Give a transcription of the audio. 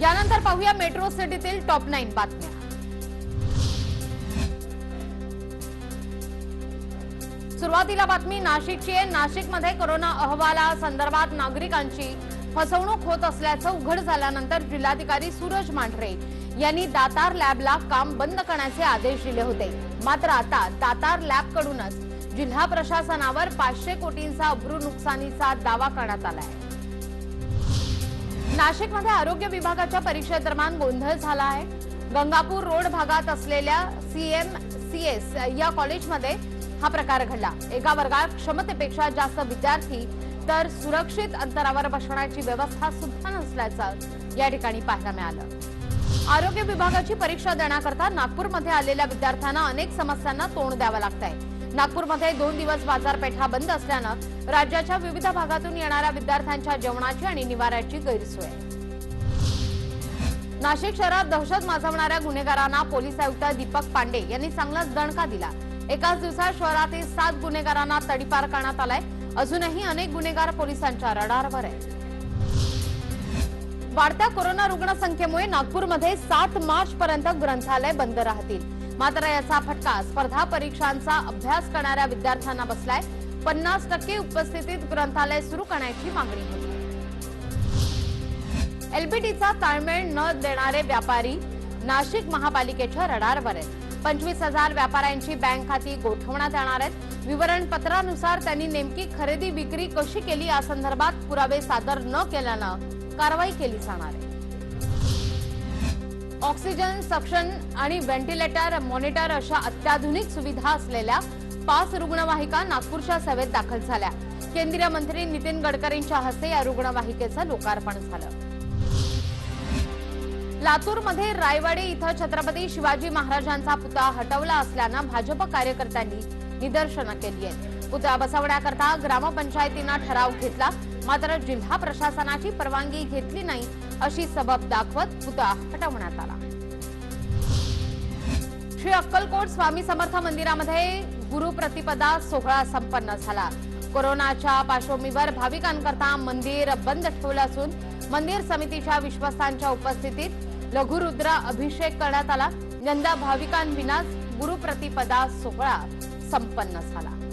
यानंतर पाहूया metro सिटीतील top nine बातम्या. सुरुवातीला बातमी नाशिकची आहे. नाशिकमध्ये कोरोना अहवाला संदर्भात नागरिकांची फसवणूक होत असल्याचं उघड झाल्यानंतर जिल्हाधिकारी सूरज मांढरे यांनी दातार लॅबला काम बंद करण्याचे आदेश दिले होते. मात्र आता दातार लॅबकडूनच जिल्हा प्रशासनावर पाचशे कोटींचा अब्रू नुकसानीचा दावा करण्यात आला आहे नाशिकमध्ये आरोग्य विभागाच्या परीक्षेदरम्यान गोंधळ झाला आहे. गंगापूर रोड भागात असलेल्या सीएम सीएस या कॉलेजमध्ये हा प्रकार घडला. एका वर्गात क्षमतेपेक्षा जास्त विद्यार्थी तर सुरक्षित अंतरावर बसण्याची व्यवस्था सुद्धा नसल्याचं या ठिकाणी पाहायला मिळालं. आरोग्य विभागाची परीक्षा देण्याकरता नागपूरमध्ये आलेल्या विद्यार्थ्यांना अनेक समस्यांना तोंड द्यावं लागत आहे नागपूरमध्ये दोन दिवस बाजारपेठा बंद असल्यानं राज्याच्या विविध भागातून येणाऱ्या विद्यार्थ्यांच्या जेवणाची आणि निवाऱ्याची गैरसोय. नाशिक शहरात दहशत माजवणाऱ्या गुन्हेगारांना पोलीस आयुक्त दीपक पांडे यांनी चांगलाच दणका दिला. एकाच दिवसात शहरातील सात गुन्हेगारांना तडीपार करण्यात आलाय. अजूनही अनेक गुन्हेगार पोलिसांच्या रडारवर आहेत. वाढत्या कोरोना रुग्णसंख्येमुळे नागपूरमध्ये सात मार्च पर्यंत ग्रंथालय बंद राहतील. मात्र याचा फटका स्पर्धा परीक्षांचा अभ्यास करणाऱ्या विद्यार्थ्यांना बसलाय. पन्नास टक्के उपस्थितीत ग्रंथालय सुरू करण्याची मागणी होती. एलबीटीचा ताळमेळ न देणारे व्यापारी नाशिक महापालिकेच्या रडारवर आहेत. पंचवीस हजार व्यापाऱ्यांची बँक खाती गोठवण्यात येणार आहेत. विवरणपत्रानुसार त्यांनी नेमकी खरेदी विक्री कशी केली या संदर्भात पुरावे सादर न केल्यानं कारवाई केली जाणार आहे. ऑक्सिजन सक्शन आणि व्हेंटिलेटर मॉनिटर अशा अत्याधुनिक सुविधा असलेल्या पाच रुग्णवाहिका नागपूरच्या सेवेत दाखल झाल्या. केंद्रीय मंत्री नितीन गडकरींच्या हस्ते या रुग्णवाहिकेचं लोकार्पण झालं. लातूरमध्ये रायवाडी इथं छत्रपती शिवाजी महाराजांचा पुतळा हटवला असल्यानं भाजप कार्यकर्त्यांनी निदर्शनं केली आहेत. पुतळा बसवण्याकरता ग्रामपंचायतीनं ठराव घेतला मात्र जिल्हा प्रशासनाची परवानगी घेतली नाही अशी सबब दाखवत पुतळा हटवण्यात आला. श्री अक्कलकोट स्वामी समर्थ मंदिरामध्ये गुरुप्रतिपदा सोहळा संपन्न झाला. कोरोनाच्या पार्श्वभूमीवर भाविकांकरता मंदिर बंद ठेवलं असून मंदिर समितीच्या विश्वासांच्या उपस्थितीत लघुरुद्र अभिषेक करण्यात आला. यंदा भाविकांविनाच गुरुप्रतिपदा सोहळा संपन्न झाला.